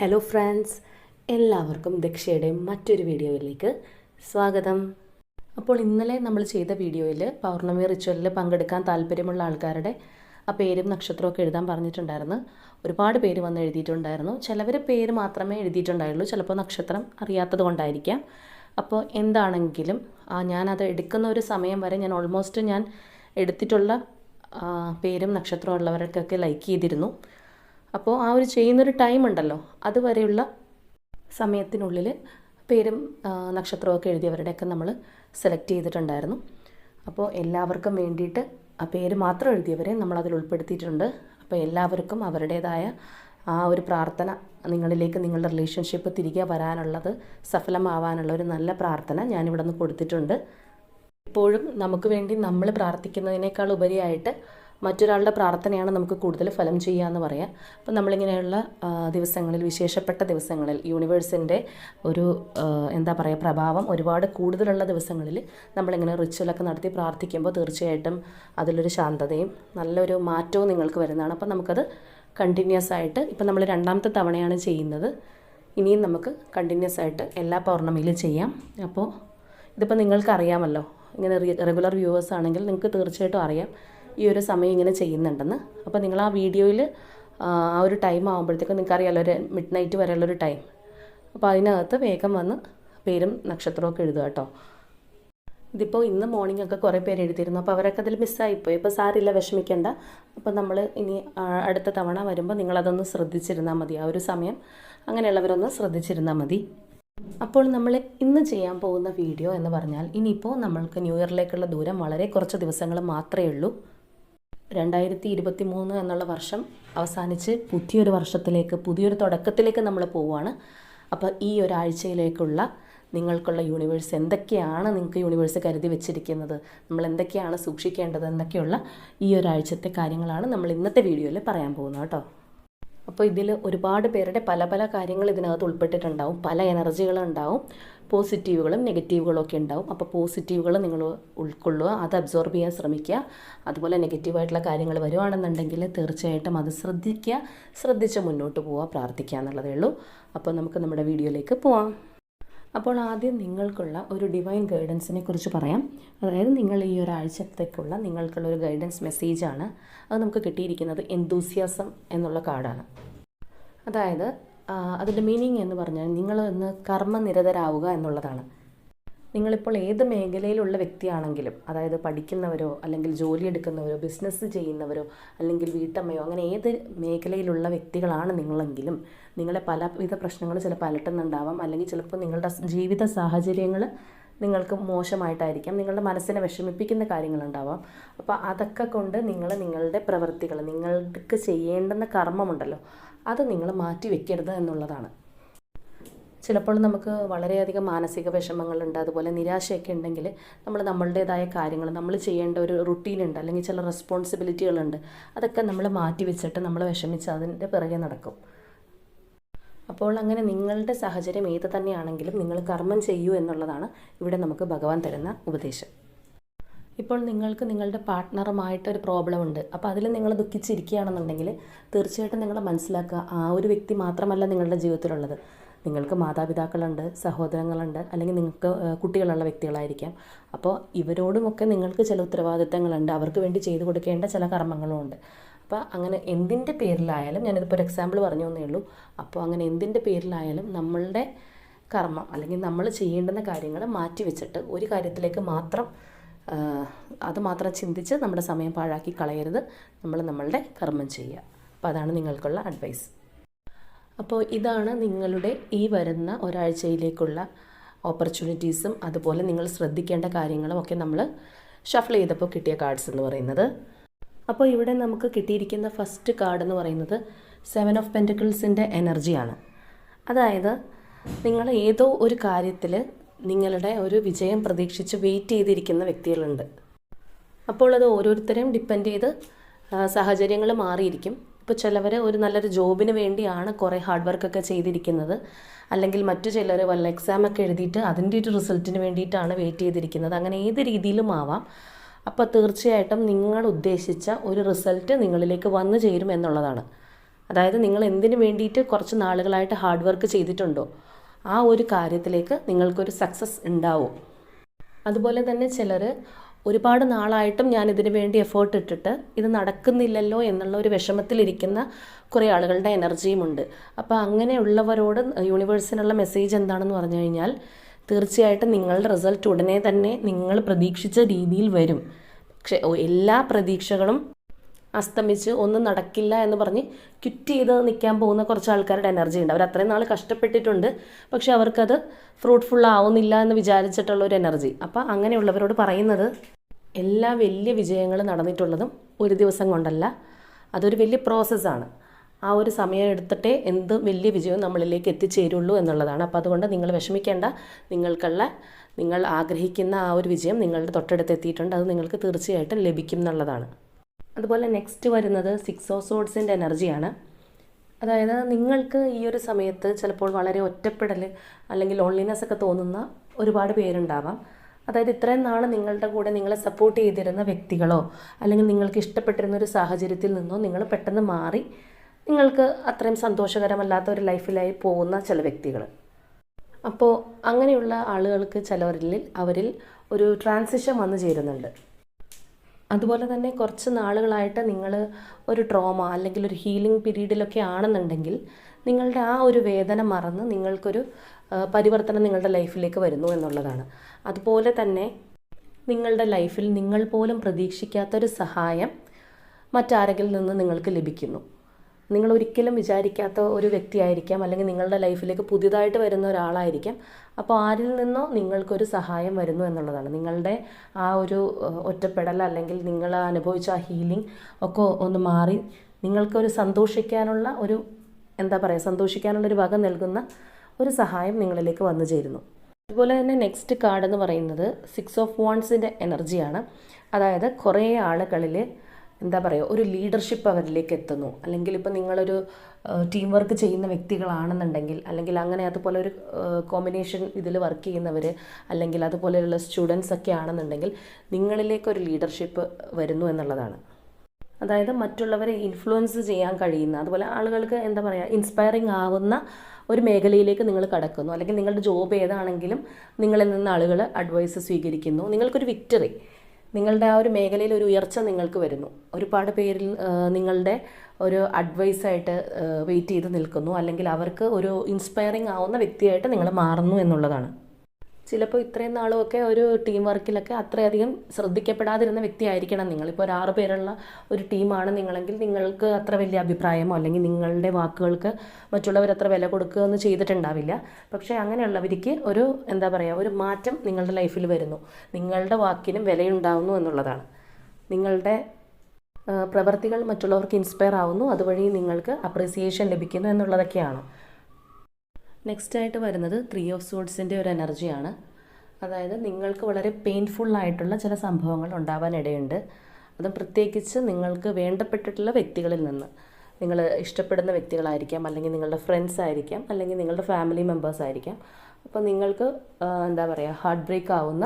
Hello friends എല്ലാവർക്കും ദക്ഷയുടെ മറ്റൊരു വീഡിയോയിലേക്ക് സ്വാഗതം. അപ്പോൾ ഇന്നലെ നമ്മൾ ചെയ്ത വീഡിയോയിൽ പൗർണമി റിച്വലിൽ പങ്കെടുക്കാൻ താല്പര്യമുള്ള ആൾക്കാരുടെ ആ പേരും നക്ഷത്രമൊക്കെ എഴുതാൻ പറഞ്ഞിട്ടുണ്ടായിരുന്നു. ഒരുപാട് പേര് വന്ന് എഴുതിയിട്ടുണ്ടായിരുന്നു. ചിലവർ പേര് മാത്രമേ എഴുതിയിട്ടുണ്ടായുള്ളൂ. ചിലപ്പോൾ നക്ഷത്രം അറിയാത്തത് കൊണ്ടായിരിക്കാം. അപ്പോൾ എന്താണെങ്കിലും ഞാനത് എടുക്കുന്ന ഒരു സമയം വരെ ഞാൻ ഓൾമോസ്റ്റ് ഞാൻ എടുത്തിട്ടുള്ള പേരും നക്ഷത്രവും ഉള്ളവർക്കൊക്കെ ലൈക്ക് ചെയ്തിരുന്നു. അപ്പോൾ ആ ഒരു ചെയ്യുന്നൊരു ടൈം ഉണ്ടല്ലോ. അതുവരെയുള്ള സമയത്തിനുള്ളിൽ പേരും നക്ഷത്രമൊക്കെ എഴുതിയവരുടെയൊക്കെ നമ്മൾ സെലക്ട് ചെയ്തിട്ടുണ്ടായിരുന്നു. അപ്പോൾ എല്ലാവർക്കും വേണ്ടിയിട്ട് ആ പേര് മാത്രം എഴുതിയവരെ നമ്മൾ അതിൽ ഉൾപ്പെടുത്തിയിട്ടുണ്ട്. അപ്പോൾ എല്ലാവർക്കും അവരുടേതായ ആ ഒരു പ്രാർത്ഥന നിങ്ങളിലേക്ക് നിങ്ങളുടെ റിലേഷൻഷിപ്പ് തിരികെ വരാനുള്ളത് സഫലമാവാനുള്ള ഒരു നല്ല പ്രാർത്ഥന ഞാനിവിടെ നിന്ന് കൊടുത്തിട്ടുണ്ട്. ഇപ്പോഴും നമുക്ക് വേണ്ടി നമ്മൾ പ്രാർത്ഥിക്കുന്നതിനേക്കാൾ ഉപരിയായിട്ട് മറ്റൊരാളുടെ പ്രാർത്ഥനയാണ് നമുക്ക് കൂടുതൽ ഫലം ചെയ്യുക എന്ന് പറയാം അപ്പം നമ്മളിങ്ങനെയുള്ള ദിവസങ്ങളിൽ വിശേഷപ്പെട്ട ദിവസങ്ങളിൽ യൂണിവേഴ്സിന്റെ ഒരു എന്താ പറയുക പ്രഭാവം ഒരുപാട് കൂടുതലുള്ള ദിവസങ്ങളിൽ നമ്മളിങ്ങനെ റിച്വലൊക്കെ നടത്തി പ്രാർത്ഥിക്കുമ്പോൾ തീർച്ചയായിട്ടും അതിലൊരു ശാന്തതയും നല്ലൊരു മാറ്റവും നിങ്ങൾക്ക് വരുന്നതാണ്. അപ്പം നമുക്കത് കണ്ടിന്യൂസ് ആയിട്ട് ഇപ്പം നമ്മൾ രണ്ടാമത്തെ തവണയാണ് ചെയ്യുന്നത്. ഇനിയും നമുക്ക് കണ്ടിന്യൂസ് ആയിട്ട് എല്ലാ പൗർണമിയിലും ചെയ്യാം. അപ്പോൾ ഇതിപ്പോൾ നിങ്ങൾക്കറിയാമല്ലോ ഇങ്ങനെ റെഗുലർ വ്യൂവേഴ്സ് ആണെങ്കിൽ നിങ്ങൾക്ക് തീർച്ചയായിട്ടും അറിയാം. ഈ ഒരു സമയം ഇങ്ങനെ ചെയ്യുന്നുണ്ടെന്ന്. അപ്പോൾ നിങ്ങൾ ആ വീഡിയോയിൽ ആ ഒരു ടൈം ആകുമ്പോഴത്തേക്കും അറിയാമല്ലോ ഒരു മിഡ് നൈറ്റ് വരെയുള്ള ഒരു ടൈം അപ്പോൾ അതിനകത്ത് വേഗം വന്ന് പേരും നക്ഷത്രമൊക്കെ എഴുതുക കേട്ടോ. ഇതിപ്പോൾ ഇന്ന് മോർണിംഗ് ഒക്കെ കുറേ പേര് എഴുതിയിരുന്നു. അപ്പോൾ അവരൊക്കെ അതിൽ മിസ്സായിപ്പോയി ഇപ്പോൾ സാരില്ല വിഷമിക്കേണ്ട. അപ്പോൾ നമ്മൾ ഇനി അടുത്ത തവണ വരുമ്പോൾ നിങ്ങളതൊന്ന് ശ്രദ്ധിച്ചിരുന്നാൽ മതി. ആ ഒരു സമയം അങ്ങനെയുള്ളവരൊന്ന് ശ്രദ്ധിച്ചിരുന്നാൽ മതി. അപ്പോൾ നമ്മൾ ഇന്ന് ചെയ്യാൻ പോകുന്ന വീഡിയോ എന്ന് പറഞ്ഞാൽ ഇനിയിപ്പോൾ നമ്മൾക്ക് ന്യൂ ഇയറിലേക്കുള്ള ദൂരം വളരെ കുറച്ച് ദിവസങ്ങൾ മാത്രമേ ഉള്ളൂ. രണ്ടായിരത്തി ഇരുപത്തി മൂന്ന് എന്നുള്ള വർഷം അവസാനിച്ച് പുതിയൊരു വർഷത്തിലേക്ക് പുതിയൊരു തുടക്കത്തിലേക്ക് നമ്മൾ പോവുകയാണ്. അപ്പോൾ ഈ ഒരാഴ്ചയിലേക്കുള്ള നിങ്ങൾക്കുള്ള യൂണിവേഴ്സ് എന്തൊക്കെയാണ് നിങ്ങൾക്ക് യൂണിവേഴ്സ് കരുതി വെച്ചിരിക്കുന്നത് നമ്മൾ എന്തൊക്കെയാണ് സൂക്ഷിക്കേണ്ടത് എന്നൊക്കെയുള്ള ഈ ഒരാഴ്ചത്തെ കാര്യങ്ങളാണ് നമ്മൾ ഇന്നത്തെ വീഡിയോയിൽ പറയാൻ പോകുന്നത് കേട്ടോ. അപ്പോൾ ഇതിൽ ഒരുപാട് പേരുടെ പല പല കാര്യങ്ങൾ ഇതിനകത്ത് ഉൾപ്പെട്ടിട്ടുണ്ടാവും പല എനർജികളും ഉണ്ടാവും. പോസിറ്റീവുകളും നെഗറ്റീവുകളും ഒക്കെ ഉണ്ടാവും. അപ്പോൾ പോസിറ്റീവുകൾ നിങ്ങൾ ഉൾക്കൊള്ളുക അത് അബ്സോർബ് ചെയ്യാൻ ശ്രമിക്കുക. അതുപോലെ നെഗറ്റീവായിട്ടുള്ള കാര്യങ്ങൾ വരുവാണെന്നുണ്ടെങ്കിൽ തീർച്ചയായിട്ടും അത് ശ്രദ്ധിക്കുക ശ്രദ്ധിച്ച് മുന്നോട്ട് പോവുക പ്രാർത്ഥിക്കുക എന്നുള്ളതേ ഉള്ളൂ. അപ്പോൾ നമുക്ക് നമ്മുടെ വീഡിയോയിലേക്ക് പോവാം. അപ്പോൾ ആദ്യം നിങ്ങൾക്കുള്ള ഒരു ഡിവൈൻ ഗൈഡൻസിനെ കുറിച്ച് പറയാം. അതായത് നിങ്ങൾ ഈ ഒരാഴ്ചത്തേക്കുള്ള നിങ്ങൾക്കുള്ള ഒരു ഗൈഡൻസ് മെസ്സേജാണ് അത് നമുക്ക് കിട്ടിയിരിക്കുന്നത് എന്തൂസിയാസം എന്നുള്ള കാർഡാണ് അതായത് അതിന്റെ മീനിങ് എന്ന് പറഞ്ഞാൽ നിങ്ങൾ ഇന്ന് കർമ്മനിരതരാവുക എന്നുള്ളതാണ്. നിങ്ങളിപ്പോൾ ഏത് മേഖലയിലുള്ള വ്യക്തിയാണെങ്കിലും അതായത് പഠിക്കുന്നവരോ അല്ലെങ്കിൽ ജോലി എടുക്കുന്നവരോ ബിസിനസ് ചെയ്യുന്നവരോ അല്ലെങ്കിൽ വീട്ടമ്മയോ അങ്ങനെ ഏത് മേഖലയിലുള്ള വ്യക്തികളാണ് നിങ്ങളെങ്കിലും നിങ്ങളെ പലവിധ പ്രശ്നങ്ങൾ ചിലപ്പോൾ അലട്ടുന്നുണ്ടാവാം അല്ലെങ്കിൽ ചിലപ്പോൾ നിങ്ങളുടെ ജീവിത സാഹചര്യങ്ങൾ നിങ്ങൾക്ക് മോശമായിട്ടായിരിക്കാം നിങ്ങളുടെ മനസ്സിനെ വിഷമിപ്പിക്കുന്ന കാര്യങ്ങളുണ്ടാവാം. അപ്പോൾ അതൊക്കെ കൊണ്ട് നിങ്ങൾ നിങ്ങളുടെ പ്രവൃത്തികൾ നിങ്ങൾക്ക് ചെയ്യേണ്ടുന്ന കർമ്മമുണ്ടല്ലോ അത് നിങ്ങൾ മാറ്റി വെക്കരുത് എന്നുള്ളതാണ്. ചിലപ്പോൾ നമുക്ക് വളരെയധികം മാനസിക വിഷമങ്ങളുണ്ട് അതുപോലെ നിരാശയൊക്കെ ഉണ്ടെങ്കിൽ നമ്മൾ നമ്മളുടേതായ കാര്യങ്ങൾ നമ്മൾ ചെയ്യേണ്ട ഒരു റുട്ടീനുണ്ട് അല്ലെങ്കിൽ ചില റെസ്പോൺസിബിലിറ്റികളുണ്ട് അതൊക്കെ നമ്മൾ മാറ്റി വെച്ചിട്ട് നമ്മൾ വിഷമിച്ച് അതിന്റെ പിറകെ നടക്കും. അപ്പോൾ അങ്ങനെ നിങ്ങളുടെ സാഹചര്യം ഏത് തന്നെയാണെങ്കിലും നിങ്ങൾ കർമ്മം ചെയ്യൂ എന്നുള്ളതാണ് ഇവിടെ നമുക്ക് ഭഗവാൻ തരുന്ന ഉപദേശം. ഇപ്പോൾ നിങ്ങൾക്ക് നിങ്ങളുടെ പാർട്ട്ണറുമായിട്ടൊരു പ്രോബ്ലം ഉണ്ട്. അപ്പോൾ അതിൽ നിങ്ങൾ ദുഃഖിച്ചിരിക്കുകയാണെന്നുണ്ടെങ്കിൽ തീർച്ചയായിട്ടും നിങ്ങൾ മനസ്സിലാക്കുക. ആ ഒരു വ്യക്തി മാത്രമല്ല നിങ്ങളുടെ ജീവിതത്തിലുള്ളത്. നിങ്ങൾക്ക് മാതാപിതാക്കളുണ്ട് സഹോദരങ്ങളുണ്ട് അല്ലെങ്കിൽ നിങ്ങൾക്ക് കുട്ടികളുള്ള വ്യക്തികളായിരിക്കാം. അപ്പോൾ ഇവരോടുമൊക്കെ നിങ്ങൾക്ക് ചില ഉത്തരവാദിത്തങ്ങളുണ്ട്. അവർക്ക് വേണ്ടി ചെയ്തു കൊടുക്കേണ്ട ചില കർമ്മങ്ങളും ഉണ്ട്. അപ്പോൾ അങ്ങനെ എന്തിന്റെ പേരിലായാലും ഞാനിതിപ്പോൾ ഒരു എക്സാമ്പിൾ പറഞ്ഞു തന്നേ ഉള്ളൂ. അപ്പോൾ അങ്ങനെ എന്തിന്റെ പേരിലായാലും നമ്മളുടെ കർമ്മം അല്ലെങ്കിൽ നമ്മൾ ചെയ്യേണ്ടുന്ന കാര്യങ്ങൾ മാറ്റി വെച്ചിട്ട് ഒരു കാര്യത്തിലേക്ക് മാത്രം ആ, അത് മാത്രം ചിന്തിച്ച് നമ്മുടെ സമയം പാഴാക്കി കളയരുത്. നമ്മൾ നമ്മളുടെ കർമ്മം ചെയ്യുക. അപ്പോൾ അതാണ് നിങ്ങൾക്കുള്ള അഡ്വൈസ് അപ്പോൾ ഇതാണ് നിങ്ങളുടെ ഈ വരുന്ന ഒരാഴ്ചയിലേക്കുള്ള ഓപ്പർച്യൂണിറ്റീസും അതുപോലെ നിങ്ങൾ ശ്രദ്ധിക്കേണ്ട കാര്യങ്ങളും ഒക്കെ നമ്മൾ ഷഫിൾ ചെയ്തപ്പോൾ കിട്ടിയ കാർഡ്സ് എന്ന് പറയുന്നത്. അപ്പോൾ ഇവിടെ നമുക്ക് കിട്ടിയിരിക്കുന്ന ഫസ്റ്റ് കാർഡ് എന്ന് പറയുന്നത് സെവൻ ഓഫ് പെന്റക്കിൾസിന്റെ എനർജിയാണ് അതായത് നിങ്ങൾ ഏതോ ഒരു കാര്യത്തിൽ നിങ്ങളുടെ ഒരു വിജയം പ്രതീക്ഷിച്ച് വെയിറ്റ് ചെയ്തിരിക്കുന്ന വ്യക്തികളുണ്ട്. അപ്പോൾ അത് ഓരോരുത്തരെയും ഡിപ്പെൻഡ് ചെയ്ത് സാഹചര്യങ്ങൾ മാറിയിരിക്കും. ഇപ്പോൾ ചിലവർ ഒരു നല്ലൊരു ജോബിന് വേണ്ടിയാണ് കുറേ ഹാർഡ് വർക്കൊക്കെ ചെയ്തിരിക്കുന്നത്. അല്ലെങ്കിൽ മറ്റു ചിലർ വല്ല എക്സാമൊക്കെ എഴുതിയിട്ട് അതിന്റെ ഒരു റിസൾട്ടിന് വേണ്ടിയിട്ടാണ് വെയിറ്റ് ചെയ്തിരിക്കുന്നത്. അങ്ങനെ ഏത് രീതിയിലും ആവാം. അപ്പോൾ തീർച്ചയായിട്ടും നിങ്ങൾ ഉദ്ദേശിച്ച ഒരു റിസൾട്ട് നിങ്ങളിലേക്ക് വന്നു ചേരും എന്നുള്ളതാണ്. അതായത് നിങ്ങൾ എന്തിനു വേണ്ടിയിട്ട് കുറച്ച് നാളുകളായിട്ട് ഹാർഡ് വർക്ക് ചെയ്തിട്ടുണ്ടോ? ആ ഒരു കാര്യത്തിലേക്ക് നിങ്ങൾക്കൊരു സക്സസ് ഉണ്ടാവും. അതുപോലെ തന്നെ ചിലർ ഒരുപാട് നാളായിട്ടും ഞാൻ ഇതിനു വേണ്ടി എഫേർട്ട് ഇട്ടിട്ട് ഇത് നടക്കുന്നില്ലല്ലോ എന്നുള്ള ഒരു വിഷമത്തിലിരിക്കുന്ന കുറേ ആളുകളുടെ എനർജിയും ഉണ്ട്. അപ്പോൾ അങ്ങനെയുള്ളവരോട് യൂണിവേഴ്സിനുള്ള മെസ്സേജ് എന്താണെന്ന് പറഞ്ഞു കഴിഞ്ഞാൽ തീർച്ചയായിട്ടും നിങ്ങളുടെ റിസൾട്ട് ഉടനെ തന്നെ നിങ്ങൾ പ്രതീക്ഷിച്ച രീതിയിൽ വരും. പക്ഷേ എല്ലാ പ്രതീക്ഷകളും അസ്തമിച്ച് ഒന്നും നടക്കില്ല എന്ന് പറഞ്ഞ് ക്വിറ്റ് ചെയ്ത് നിൽക്കാൻ പോകുന്ന കുറച്ച് ആൾക്കാരുടെ എനർജി ഉണ്ട്. അവർ അത്രയും നാൾ കഷ്ടപ്പെട്ടിട്ടുണ്ട്. പക്ഷെ അവർക്കത് ഫ്രൂട്ട്ഫുൾ ആവുന്നില്ല എന്ന് വിചാരിച്ചിട്ടുള്ള ഒരു എനർജി അപ്പോൾ അങ്ങനെയുള്ളവരോട് പറയുന്നത് എല്ലാ വലിയ വിജയങ്ങളും നടന്നിട്ടുള്ളതും ഒരു ദിവസം കൊണ്ടല്ല അതൊരു വലിയ പ്രോസസ്സാണ് ആ ഒരു സമയം എടുത്തിട്ടേ എന്ത് വലിയ വിജയവും നമ്മളിലേക്ക് എത്തിച്ചേരുള്ളൂ എന്നുള്ളതാണ്. അപ്പോൾ അതുകൊണ്ട് നിങ്ങൾ വിഷമിക്കേണ്ട. നിങ്ങൾക്കുള്ള നിങ്ങൾ ആഗ്രഹിക്കുന്ന ആ ഒരു വിജയം നിങ്ങളുടെ തൊട്ടടുത്ത് എത്തിയിട്ടുണ്ട്. അത് നിങ്ങൾക്ക് തീർച്ചയായിട്ടും ലഭിക്കും എന്നുള്ളതാണ്. അതുപോലെ നെക്സ്റ്റ് വരുന്നത് സിക്സ് ഓഫ് സോഡ്സിന്റെ എനർജിയാണ് അതായത് നിങ്ങൾക്ക് ഈ ഒരു സമയത്ത് ചിലപ്പോൾ വളരെ ഒറ്റപ്പെടൽ അല്ലെങ്കിൽ ലോൺലിനെസ് ഒക്കെ തോന്നുന്ന ഒരുപാട് പേരുണ്ടാവാം. അതായത് ഇത്രയും നാൾ നിങ്ങളുടെ കൂടെ നിങ്ങളെ സപ്പോർട്ട് ചെയ്തിരുന്ന വ്യക്തികളോ അല്ലെങ്കിൽ നിങ്ങൾക്ക് ഇഷ്ടപ്പെട്ടിരുന്ന ഒരു സാഹചര്യത്തിൽ നിന്നോ നിങ്ങൾ പെട്ടെന്ന് മാറി നിങ്ങൾക്ക് അത്രയും സന്തോഷകരമല്ലാത്ത ഒരു ലൈഫിലായി പോകുന്ന ചില വ്യക്തികൾ അപ്പോൾ അങ്ങനെയുള്ള ആളുകൾക്ക് ചിലവരിൽ അവരിൽ ഒരു ട്രാൻസിഷൻ വന്നു ചേരുന്നുണ്ട്. അതുപോലെ തന്നെ കുറച്ച് നാളുകളായിട്ട് നിങ്ങൾ ഒരു ട്രോമ അല്ലെങ്കിൽ ഒരു ഹീലിംഗ് പീരീഡിലൊക്കെ ആണെന്നുണ്ടെങ്കിൽ നിങ്ങളുടെ ആ ഒരു വേദന മറന്ന് നിങ്ങൾക്കൊരു പരിവർത്തനം നിങ്ങളുടെ ലൈഫിലേക്ക് വരുന്നു എന്നുള്ളതാണ്. അതുപോലെ തന്നെ നിങ്ങളുടെ ലൈഫിൽ നിങ്ങൾ പോലും പ്രതീക്ഷിക്കാത്തൊരു സഹായം മറ്റാരെങ്കിലും നിന്ന് നിങ്ങൾക്ക് ലഭിക്കുന്നു. നിങ്ങൾ ഒരിക്കലും വിചാരിക്കാത്ത ഒരു വ്യക്തിയായിരിക്കാം. അല്ലെങ്കിൽ നിങ്ങളുടെ ലൈഫിലേക്ക് പുതിയതായിട്ട് വരുന്ന ഒരാളായിരിക്കാം. അപ്പോൾ ആരിൽ നിന്നോ നിങ്ങൾക്കൊരു സഹായം വരുന്നു എന്നുള്ളതാണ്. നിങ്ങളുടെ ആ ഒരു ഒറ്റപ്പെടൽ അല്ലെങ്കിൽ നിങ്ങൾ അനുഭവിച്ച ആ ഹീലിംഗ് ഒക്കെ ഒന്ന് മാറി നിങ്ങൾക്കൊരു സന്തോഷിക്കാനുള്ള ഒരു എന്താ പറയുക സന്തോഷിക്കാനുള്ളൊരു വക നൽകുന്ന ഒരു സഹായം നിങ്ങളിലേക്ക് വന്നു ചേരുന്നു. അതുപോലെ തന്നെ നെക്സ്റ്റ് കാർഡ് എന്ന് പറയുന്നത് സിക്സ് ഓഫ് വൺസിന്റെ എനർജിയാണ്. അതായത് കുറേ ആളുകളിൽ എന്താ പറയുക ഒരു ലീഡർഷിപ്പ് അവരിലേക്ക് എത്തുന്നു. അല്ലെങ്കിൽ ഇപ്പോൾ നിങ്ങളൊരു ടീം വർക്ക് ചെയ്യുന്ന വ്യക്തികളാണെന്നുണ്ടെങ്കിൽ അല്ലെങ്കിൽ അങ്ങനെ അതുപോലെ ഒരു കോമ്പിനേഷൻ ഇതിൽ വർക്ക് ചെയ്യുന്നവർ അല്ലെങ്കിൽ അതുപോലെയുള്ള സ്റ്റുഡൻസ് ഒക്കെ ആണെന്നുണ്ടെങ്കിൽ നിങ്ങളിലേക്ക് ഒരു ലീഡർഷിപ്പ് വരുന്നു എന്നുള്ളതാണ്. അതായത് മറ്റുള്ളവരെ ഇൻഫ്ലുവൻസ് ചെയ്യാൻ കഴിയുന്ന അതുപോലെ ആളുകൾക്ക് എന്താ പറയുക ഇൻസ്പയറിങ് ആവുന്ന ഒരു മേഖലയിലേക്ക് നിങ്ങൾ കടക്കുന്നു. അല്ലെങ്കിൽ നിങ്ങളുടെ ജോബ് ഏതാണെങ്കിലും നിങ്ങളിൽ നിന്ന് ആളുകൾ അഡ്വൈസ് സ്വീകരിക്കുന്നു. നിങ്ങൾക്കൊരു വിക്ടറി നിങ്ങളുടെ ആ ഒരു മേഖലയിൽ ഒരു ഉയർച്ച നിങ്ങൾക്ക് വരുന്നു. ഒരുപാട് പേരിൽ നിങ്ങളുടെ ഒരു അഡ്വൈസായിട്ട് വെയിറ്റ് ചെയ്ത് നിൽക്കുന്നു. അല്ലെങ്കിൽ അവർക്ക് ഒരു ഇൻസ്പയറിങ് ആവുന്ന വ്യക്തിയായിട്ട് നിങ്ങൾ മാറുന്നു എന്നുള്ളതാണ്. ചിലപ്പോൾ ഇത്രയും നാളുമൊക്കെ ഒരു ടീം വർക്കിലൊക്കെ അത്രയധികം ശ്രദ്ധിക്കപ്പെടാതിരുന്ന വ്യക്തിയായിരിക്കണം നിങ്ങൾ. ഇപ്പോൾ ഒരു ആറ് പേരുള്ള ഒരു ടീമാണ് നിങ്ങളെങ്കിൽ നിങ്ങൾക്ക് അത്ര വലിയ അഭിപ്രായമോ അല്ലെങ്കിൽ നിങ്ങളുടെ വാക്കുകൾക്ക് മറ്റുള്ളവർ അത്ര വില കൊടുക്കുക എന്ന് ചെയ്തിട്ടുണ്ടാവില്ല. പക്ഷേ അങ്ങനെയുള്ളവർക്ക് ഒരു എന്താ പറയുക ഒരു മാറ്റം നിങ്ങളുടെ ലൈഫിൽ വരുന്നു. നിങ്ങളുടെ വാക്കിനും വിലയുണ്ടാവുന്നു എന്നുള്ളതാണ്. നിങ്ങളുടെ പ്രവർത്തികൾ മറ്റുള്ളവർക്ക് ഇൻസ്പയർ ആവുന്നു. അതുവഴി നിങ്ങൾക്ക് അപ്രിസിയേഷൻ ലഭിക്കുന്നു എന്നുള്ളതൊക്കെയാണ്. നെക്സ്റ്റ് ആയിട്ട് വരുന്നത് ത്രീ ഓഫ് സോഡ്സിന്റെ ഒരു എനർജിയാണ് അതായത് നിങ്ങൾക്ക് വളരെ പെയിൻഫുൾ ആയിട്ടുള്ള ചില സംഭവങ്ങൾ ഉണ്ടാവാനിടയുണ്ട് അതും പ്രത്യേകിച്ച് നിങ്ങൾക്ക് വേണ്ടപ്പെട്ടിട്ടുള്ള വ്യക്തികളിൽ നിന്ന്. നിങ്ങൾ ഇഷ്ടപ്പെടുന്ന വ്യക്തികളായിരിക്കാം അല്ലെങ്കിൽ നിങ്ങളുടെ ഫ്രണ്ട്സ് ആയിരിക്കാം അല്ലെങ്കിൽ നിങ്ങളുടെ ഫാമിലി മെമ്പേഴ്സ് ആയിരിക്കാം. അപ്പോൾ നിങ്ങൾക്ക് എന്താ പറയുക ഹാർട്ട് ബ്രേക്ക് ആവുന്ന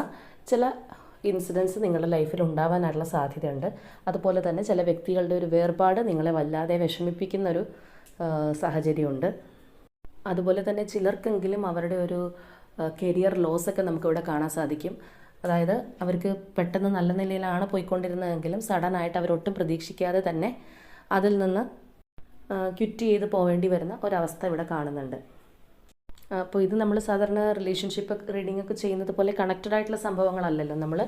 ചില ഇൻസിഡൻസ് നിങ്ങളുടെ ലൈഫിൽ ഉണ്ടാവാനായിട്ടുള്ള സാധ്യതയുണ്ട്. അതുപോലെ തന്നെ ചില വ്യക്തികളുടെ ഒരു വേർപാട് നിങ്ങളെ വല്ലാതെ വിഷമിപ്പിക്കുന്ന ഒരു സാഹചര്യമുണ്ട്. അതുപോലെ തന്നെ ചിലർക്കെങ്കിലും അവരുടെ ഒരു കരിയർ ലോസ് ഒക്കെ നമുക്കിവിടെ കാണാൻ സാധിക്കും. അതായത് അവർക്ക് പെട്ടെന്ന് നല്ല നിലയിലാണ് പോയിക്കൊണ്ടിരുന്നതെങ്കിലും സഡൻ ആയിട്ട് അവരൊട്ടും പ്രതീക്ഷിക്കാതെ തന്നെ അതിൽ നിന്ന് ക്വിറ്റ് ചെയ്ത് പോവേണ്ടി വരുന്ന ഒരവസ്ഥ ഇവിടെ കാണുന്നുണ്ട്. അപ്പോൾ ഇത് നമ്മൾ സാധാരണ റിലേഷൻഷിപ്പ് റീഡിംഗ് ഒക്കെ ചെയ്യുന്നത് പോലെ കണക്റ്റഡ് ആയിട്ടുള്ള സംഭവങ്ങളല്ലല്ലോ. നമ്മൾ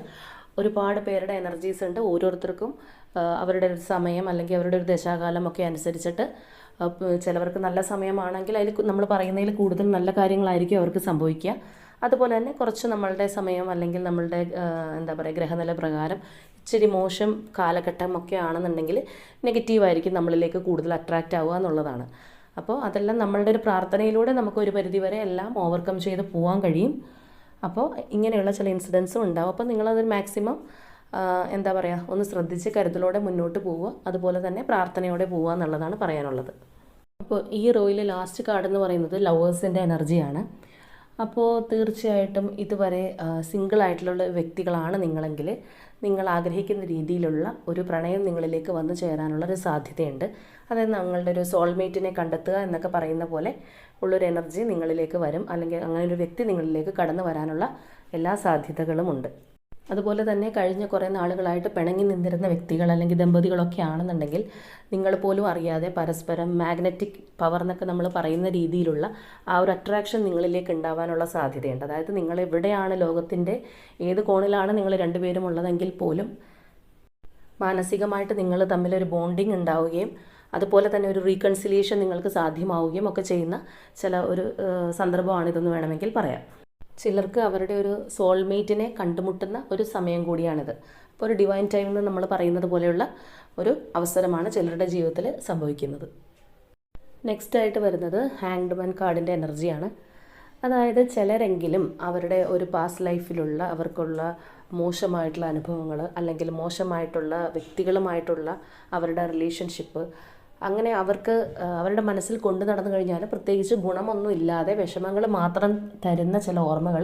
ഒരുപാട് പേരുടെ എനർജീസ് ഉണ്ട്. ഓരോരുത്തർക്കും അവരുടെ ഒരു സമയം അല്ലെങ്കിൽ അവരുടെ ഒരു ദശാകാലം ഒക്കെ അനുസരിച്ചിട്ട് ചിലവർക്ക് നല്ല സമയമാണെങ്കിൽ അതിൽ നമ്മൾ പറയുന്നതിൽ കൂടുതൽ നല്ല കാര്യങ്ങളായിരിക്കും അവർക്ക് സംഭവിക്കുക. അതുപോലെ തന്നെ കുറച്ച് നമ്മളുടെ സമയം അല്ലെങ്കിൽ നമ്മളുടെ എന്താ പറയുക ഗ്രഹനില പ്രകാരം ഇച്ചിരി മോശം കാലഘട്ടം ഒക്കെ ആണെന്നുണ്ടെങ്കിൽ നെഗറ്റീവായിരിക്കും നമ്മളിലേക്ക് കൂടുതൽ അട്രാക്റ്റ് ആവുക എന്നുള്ളതാണ്. അപ്പോൾ അതെല്ലാം നമ്മളുടെ ഒരു പ്രാർത്ഥനയിലൂടെ നമുക്ക് ഒരു പരിധിവരെ എല്ലാം ഓവർകം ചെയ്ത് പോകാൻ കഴിയും. അപ്പോൾ ഇങ്ങനെയുള്ള ചില ഇൻസിഡൻസും ഉണ്ടാവും. അപ്പോൾ നിങ്ങളത് മാക്സിമം എന്താ പറയുക ഒന്ന് ശ്രദ്ധിച്ച് കരുതലോടെ മുന്നോട്ട് പോവുക അതുപോലെ തന്നെ പ്രാർത്ഥനയോടെ പോവുക എന്നുള്ളതാണ് പറയാനുള്ളത്. അപ്പോൾ ഈ റോയിലെ ലാസ്റ്റ് കാർഡ് എന്ന് പറയുന്നത് ലവേഴ്സിന്റെ എനർജിയാണ്. അപ്പോൾ തീർച്ചയായിട്ടും ഇതുവരെ സിംഗിൾ ആയിട്ടുള്ള വ്യക്തികളാണ് നിങ്ങളെങ്കിൽ നിങ്ങൾ ആഗ്രഹിക്കുന്ന രീതിയിലുള്ള ഒരു പ്രണയം നിങ്ങളിലേക്ക് വന്നു ചേരാനുള്ള ഒരു സാധ്യതയുണ്ട്. അതായത് നിങ്ങളുടെ ഒരു സോൾമേറ്റിനെ കണ്ടെത്തുക എന്നൊക്കെ പറയുന്ന പോലെ ഉള്ളൊരു എനർജി നിങ്ങളിലേക്ക് വരും. അല്ലെങ്കിൽ അങ്ങനെ ഒരു വ്യക്തി നിങ്ങളിലേക്ക് കടന്നു വരാനുള്ള എല്ലാ സാധ്യതകളും ഉണ്ട് അതുപോലെ തന്നെ കഴിഞ്ഞ കുറേ നാളുകളായിട്ട് പിണങ്ങി നിന്നിരുന്ന വ്യക്തികൾ അല്ലെങ്കിൽ ദമ്പതികളൊക്കെ ആണെന്നുണ്ടെങ്കിൽ നിങ്ങൾ പോലും അറിയാതെ പരസ്പരം മാഗ്നറ്റിക് പവർ എന്നൊക്കെ നമ്മൾ പറയുന്ന രീതിയിലുള്ള ആ ഒരു അട്രാക്ഷൻ നിങ്ങളിലേക്ക് ഉണ്ടാവാനുള്ള സാധ്യതയുണ്ട്. അതായത് നിങ്ങൾ എവിടെയാണ് ലോകത്തിന്റെ ഏത് കോണിലാണ് നിങ്ങൾ രണ്ടുപേരും ഉള്ളതെങ്കിൽ പോലും മാനസികമായിട്ട് നിങ്ങൾ തമ്മിലൊരു ബോണ്ടിങ് ഉണ്ടാവുകയും അതുപോലെ തന്നെ ഒരു റീകൺസിലിയേഷൻ നിങ്ങൾക്ക് സാധ്യമാവുകയും ഒക്കെ ചെയ്യുന്ന ചില ഒരു സന്ദർഭമാണിതെന്ന് വേണമെങ്കിൽ പറയാം. ചിലർക്ക് അവരുടെ ഒരു സോൾമേറ്റിനെ കണ്ടുമുട്ടുന്ന ഒരു സമയം കൂടിയാണിത്. അപ്പോൾ ഒരു ഡിവൈൻ ടൈം എന്ന് നമ്മൾ പറയുന്നത് പോലെയുള്ള ഒരു അവസരമാണ് ചിലരുടെ ജീവിതത്തിൽ സംഭവിക്കുന്നത്. നെക്സ്റ്റ് ആയിട്ട് വരുന്നത് ഹാങ്ഡ് മാൻ കാർഡിന്റെ എനർജിയാണ് അതായത് ചിലരെങ്കിലും അവരുടെ ഒരു പാസ്റ്റ് ലൈഫിലുള്ള അവർക്കുള്ള മോശമായിട്ടുള്ള അനുഭവങ്ങൾ അല്ലെങ്കിൽ മോശമായിട്ടുള്ള വ്യക്തികളുമായിട്ടുള്ള അവരുടെ റിലേഷൻഷിപ്പ് അങ്ങനെ അവർക്ക് അവരുടെ മനസ്സിൽ കൊണ്ടു നടന്നു കഴിഞ്ഞാൽ പ്രത്യേകിച്ച് ഗുണമൊന്നും ഇല്ലാതെ വിഷമങ്ങൾ മാത്രം തരുന്ന ചില ഓർമ്മകൾ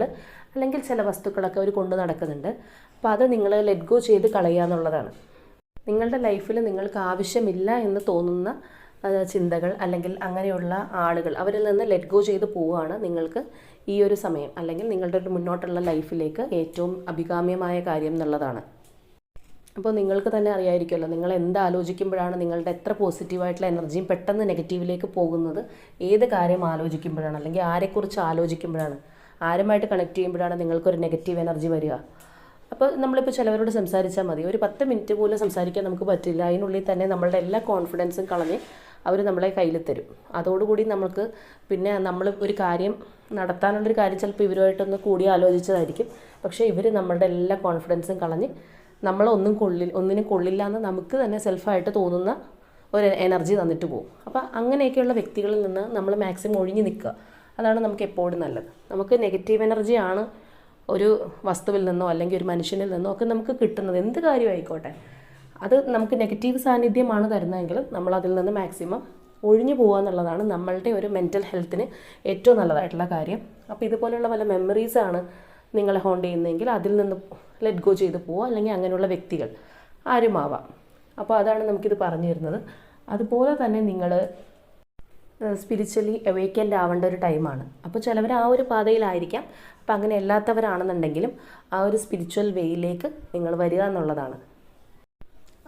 അല്ലെങ്കിൽ ചില വസ്തുക്കളൊക്കെ അവർ കൊണ്ടു നടക്കുന്നുണ്ട്. അപ്പോൾ അത് നിങ്ങൾ ലെറ്റ് ഗോ ചെയ്ത് കളയുക എന്നുള്ളതാണ്. നിങ്ങളുടെ ലൈഫിൽ നിങ്ങൾക്ക് ആവശ്യമില്ല എന്ന് തോന്നുന്ന ചിന്തകൾ അല്ലെങ്കിൽ അങ്ങനെയുള്ള ആളുകൾ അവരിൽ നിന്ന് ലെറ്റ് ഗോ ചെയ്ത് പോവുകയാണ് നിങ്ങൾക്ക് ഈ ഒരു സമയം അല്ലെങ്കിൽ നിങ്ങളുടെ ഒരു മുന്നോട്ടുള്ള ലൈഫിലേക്ക് ഏറ്റവും അഭികാമ്യമായ കാര്യം എന്നുള്ളതാണ്. അപ്പോൾ നിങ്ങൾക്ക് തന്നെ അറിയായിരിക്കുമല്ലോ നിങ്ങൾ എന്ത് ആലോചിക്കുമ്പോഴാണ് നിങ്ങളുടെ എത്ര പോസിറ്റീവായിട്ടുള്ള എനർജിയും പെട്ടെന്ന് നെഗറ്റീവിലേക്ക് പോകുന്നത് ഏത് കാര്യം ആലോചിക്കുമ്പോഴാണ് അല്ലെങ്കിൽ ആരെക്കുറിച്ച് ആലോചിക്കുമ്പോഴാണ് ആരുമായിട്ട് കണക്ട് ചെയ്യുമ്പോഴാണ് നിങ്ങൾക്കൊരു നെഗറ്റീവ് എനർജി വരിക. അപ്പോൾ നമ്മളിപ്പോൾ ചിലവരോട് സംസാരിച്ചാൽ മതി ഒരു പത്ത് മിനിറ്റ് പോലും സംസാരിക്കാൻ നമുക്ക് പറ്റില്ല അതിനുള്ളിൽ തന്നെ നമ്മളുടെ എല്ലാ കോൺഫിഡൻസും കളഞ്ഞ് അവർ നമ്മളെ കയ്യിൽ തരും. അതോടുകൂടി നമുക്ക് പിന്നെ നമ്മൾ ഒരു കാര്യം നടത്താനുള്ളൊരു കാര്യം ചിലപ്പോൾ ഇവരുമായിട്ടൊന്ന് കൂടി ആലോചിച്ചതായിരിക്കും പക്ഷേ ഇവർ നമ്മളുടെ എല്ലാ കോൺഫിഡൻസും കളഞ്ഞ് നമ്മളൊന്നും കൊള്ളി ഒന്നിനും കൊള്ളില്ല എന്ന് നമുക്ക് തന്നെ സെൽഫായിട്ട് തോന്നുന്ന ഒരു എനർജി തന്നിട്ട് പോകും. അപ്പോൾ അങ്ങനെയൊക്കെയുള്ള വ്യക്തികളിൽ നിന്ന് നമ്മൾ മാക്സിമം ഒഴിഞ്ഞു നിൽക്കുക. അതാണ് നമുക്ക് എപ്പോഴും നല്ലത്. നമുക്ക് നെഗറ്റീവ് എനർജിയാണ് ഒരു വസ്തുവിൽ നിന്നോ അല്ലെങ്കിൽ ഒരു മനുഷ്യനിൽ നിന്നോ ഒക്കെ നമുക്ക് കിട്ടുന്നത്. എന്ത് കാര്യമായിക്കോട്ടെ അത് നമുക്ക് നെഗറ്റീവ് സാന്നിധ്യമാണ് തരുന്നതെങ്കിൽ നമ്മൾ അതിൽ നിന്ന് മാക്സിമം ഒഴിഞ്ഞു പോകുക എന്നുള്ളതാണ് നമ്മളുടെ ഒരു മെന്റൽ ഹെൽത്തിന് ഏറ്റവും നല്ലതായിട്ടുള്ള കാര്യം. അപ്പോൾ ഇതുപോലെയുള്ള പല മെമ്മറീസാണ് നിങ്ങളെ ഹോണ്ട് ചെയ്യുന്നതെങ്കിൽ അതിൽ നിന്ന് ലെറ്റ് ഗോ ചെയ്ത് പോവുക അല്ലെങ്കിൽ അങ്ങനെയുള്ള വ്യക്തികൾ ആരുമാവാം. അപ്പോൾ അതാണ് നമുക്കിത് പറഞ്ഞു തരുന്നത് അതുപോലെ തന്നെ നിങ്ങൾ സ്പിരിച്വലി അവേക്കൻഡ് ആവേണ്ട ഒരു ടൈമാണ് അപ്പോൾ ചിലവർ ആ ഒരു പാതയിലായിരിക്കാം. അപ്പോൾ അങ്ങനെ അല്ലാത്തവരാണെന്നുണ്ടെങ്കിലും ആ ഒരു സ്പിരിച്വൽ വേയിലേക്ക് നിങ്ങൾ വരിക എന്നുള്ളതാണ്.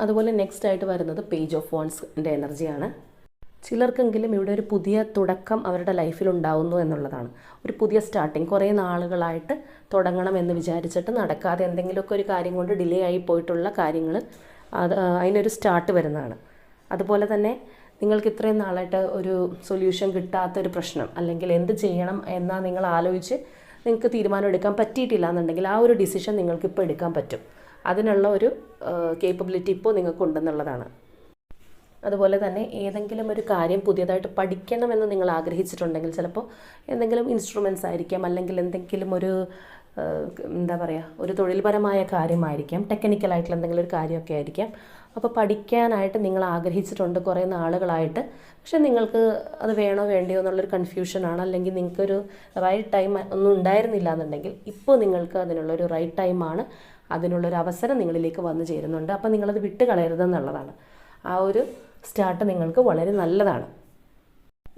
അതുപോലെ നെക്സ്റ്റ് ആയിട്ട് വരുന്നത് പേജ് ഓഫ് ഫോൺസിന്റെ എനർജിയാണ് ചിലർക്കെങ്കിലും ഇവിടെ ഒരു പുതിയ തുടക്കം അവരുടെ ലൈഫിൽ ഉണ്ടാവുന്നു എന്നുള്ളതാണ്. ഒരു പുതിയ സ്റ്റാർട്ടിങ് കുറേ നാളുകളായിട്ട് തുടങ്ങണം എന്ന് വിചാരിച്ചിട്ട് നടക്കാതെ എന്തെങ്കിലുമൊക്കെ ഒരു കാര്യം കൊണ്ട് ഡിലേ ആയി പോയിട്ടുള്ള കാര്യങ്ങൾ അത് അതിനൊരു സ്റ്റാർട്ട് വരുന്നതാണ്. അതുപോലെ തന്നെ നിങ്ങൾക്ക് ഇത്രയും നാളായിട്ട് ഒരു സൊല്യൂഷൻ കിട്ടാത്തൊരു പ്രശ്നം അല്ലെങ്കിൽ എന്ത് ചെയ്യണം എന്നാൽ നിങ്ങൾ ആലോചിച്ച് നിങ്ങൾക്ക് തീരുമാനം എടുക്കാൻ പറ്റിയിട്ടില്ല എന്നുണ്ടെങ്കിൽ ആ ഒരു ഡിസിഷൻ നിങ്ങൾക്ക് ഇപ്പോൾ എടുക്കാൻ പറ്റും. അതിനുള്ള ഒരു കേപ്പബിലിറ്റി ഇപ്പോൾ നിങ്ങൾക്ക് ഉണ്ടെന്നുള്ളതാണ് അതുപോലെ തന്നെ ഏതെങ്കിലും ഒരു കാര്യം പുതിയതായിട്ട് പഠിക്കണമെന്ന് നിങ്ങൾ ആഗ്രഹിച്ചിട്ടുണ്ടെങ്കിൽ ചിലപ്പോൾ എന്തെങ്കിലും ഇൻസ്ട്രുമെൻസ് ആയിരിക്കാം അല്ലെങ്കിൽ എന്തെങ്കിലും ഒരു എന്താ പറയുക ഒരു തൊഴിൽപരമായ കാര്യമായിരിക്കാം ടെക്നിക്കലായിട്ടുള്ള എന്തെങ്കിലും ഒരു കാര്യമൊക്കെ ആയിരിക്കാം. അപ്പോൾ പഠിക്കാനായിട്ട് നിങ്ങൾ ആഗ്രഹിച്ചിട്ടുണ്ട് കുറേ നാളുകളായിട്ട്. പക്ഷെ നിങ്ങൾക്ക് അത് വേണോ വേണ്ടയോ എന്നുള്ളൊരു കൺഫ്യൂഷനാണ് അല്ലെങ്കിൽ നിങ്ങൾക്കൊരു റൈറ്റ് ടൈം ഒന്നും ഉണ്ടായിരുന്നില്ല എന്നുണ്ടെങ്കിൽ ഇപ്പോൾ നിങ്ങൾക്ക് അതിനുള്ളൊരു റൈറ്റ് ടൈമാണ് അതിനുള്ളൊരു അവസരം നിങ്ങളിലേക്ക് വന്നു ചേരുന്നുണ്ട്. അപ്പോൾ നിങ്ങളത് വിട്ട് കളയരുതെന്നുള്ളതാണ് ആ ഒരു സ്റ്റാർട്ട് നിങ്ങൾക്ക് വളരെ നല്ലതാണ്.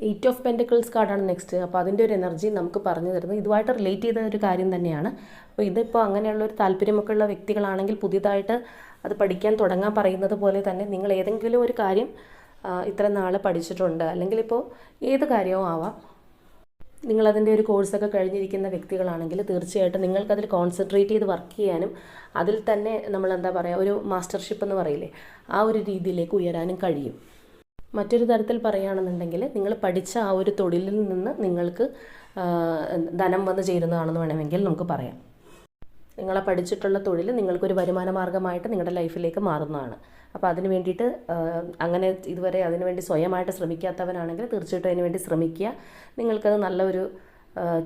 എയ്റ്റ് ഓഫ് പെന്റക്കിൾസ് കാർഡാണ് നെക്സ്റ്റ് അപ്പോൾ അതിന്റെ ഒരു എനർജി നമുക്ക് പറഞ്ഞു തരുന്നത് ഇതുമായിട്ട് റിലേറ്റ് ചെയ്ത ഒരു കാര്യം തന്നെയാണ്. അപ്പോൾ ഇതിപ്പോൾ അങ്ങനെയുള്ള ഒരു താല്പര്യമൊക്കെ ഉള്ള വ്യക്തികളാണെങ്കിൽ പുതിയതായിട്ട് അത് പഠിക്കാൻ തുടങ്ങാൻ പറയുന്നത് പോലെ തന്നെ നിങ്ങൾ ഏതെങ്കിലും ഒരു കാര്യം ഇത്ര നാൾ പഠിച്ചിട്ടുണ്ട്. അല്ലെങ്കിൽ ഇപ്പോൾ ഏത് കാര്യവും ആവാം. നിങ്ങളതിന്റെ ഒരു കോഴ്സൊക്കെ കഴിഞ്ഞിരിക്കുന്ന വ്യക്തികളാണെങ്കിൽ തീർച്ചയായിട്ടും നിങ്ങൾക്കതിൽ കോൺസെൻട്രേറ്റ് ചെയ്ത് വർക്ക് ചെയ്യാനും അതിൽ തന്നെ നമ്മൾ എന്താ പറയുക ഒരു മാസ്റ്റർഷിപ്പ് എന്ന് പറയില്ലേ ആ ഒരു രീതിയിലേക്ക് ഉയരാനും കഴിയും. മറ്റൊരു തരത്തിൽ പറയുകയാണെന്നുണ്ടെങ്കിൽ നിങ്ങൾ പഠിച്ച ആ ഒരു തൊഴിലിൽ നിന്ന് നിങ്ങൾക്ക് ധനം വന്ന് ചേരുന്നതാണെന്ന് വേണമെങ്കിൽ നമുക്ക് പറയാം. നിങ്ങളെ പഠിച്ചിട്ടുള്ള തൊഴിൽ നിങ്ങൾക്കൊരു വരുമാന മാർഗമായിട്ട് നിങ്ങളുടെ ലൈഫിലേക്ക് മാറുന്നതാണ്. അപ്പോൾ അതിന് വേണ്ടിയിട്ട് അങ്ങനെ ഇതുവരെ അതിനുവേണ്ടി സ്വയമായിട്ട് ശ്രമിക്കാത്തവനാണെങ്കിൽ തീർച്ചയായിട്ടും അതിന് വേണ്ടി ശ്രമിക്കുക. നിങ്ങൾക്കത് നല്ലൊരു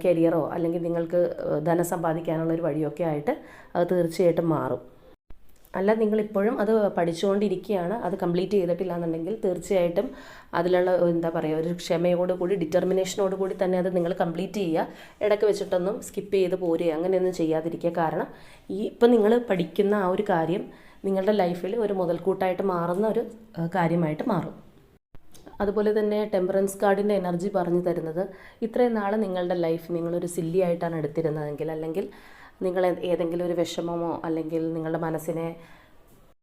കരിയറോ അല്ലെങ്കിൽ നിങ്ങൾക്ക് ധനം സമ്പാദിക്കാനുള്ള ഒരു വഴിയൊക്കെ ആയിട്ട് അത് തീർച്ചയായിട്ടും മാറും. അല്ല നിങ്ങളിപ്പോഴും അത് പഠിച്ചുകൊണ്ടിരിക്കുകയാണ് അത് കംപ്ലീറ്റ് ചെയ്തിട്ടില്ല എന്നുണ്ടെങ്കിൽ തീർച്ചയായിട്ടും അതിലുള്ള എന്താ പറയുക ഒരു ക്ഷമയോട് കൂടി ഡിറ്റർമിനേഷനോട് കൂടി തന്നെ അത് നിങ്ങൾ കംപ്ലീറ്റ് ചെയ്യുക. ഇടയ്ക്ക് വെച്ചിട്ടൊന്നും സ്കിപ്പ് ചെയ്ത് പോരുക അങ്ങനെയൊന്നും ചെയ്യാതിരിക്കുക. കാരണം ഈ ഇപ്പം നിങ്ങൾ പഠിക്കുന്ന ആ ഒരു കാര്യം നിങ്ങളുടെ ലൈഫിൽ ഒരു മുതൽക്കൂട്ടായിട്ട് മാറുന്ന ഒരു കാര്യമായിട്ട് മാറും. അതുപോലെ തന്നെ ടെമ്പറൻസ് കാർഡിന്റെ എനർജി പറഞ്ഞു തരുന്നത് ഇത്രയും നാൾ നിങ്ങളുടെ ലൈഫ് നിങ്ങളൊരു സില്ലി ആയിട്ടാണ് എടുത്തിരുന്നതെങ്കിൽ അല്ലെങ്കിൽ നിങ്ങൾ ഏതെങ്കിലും ഒരു വിഷമമോ അല്ലെങ്കിൽ നിങ്ങളുടെ മനസ്സിനെ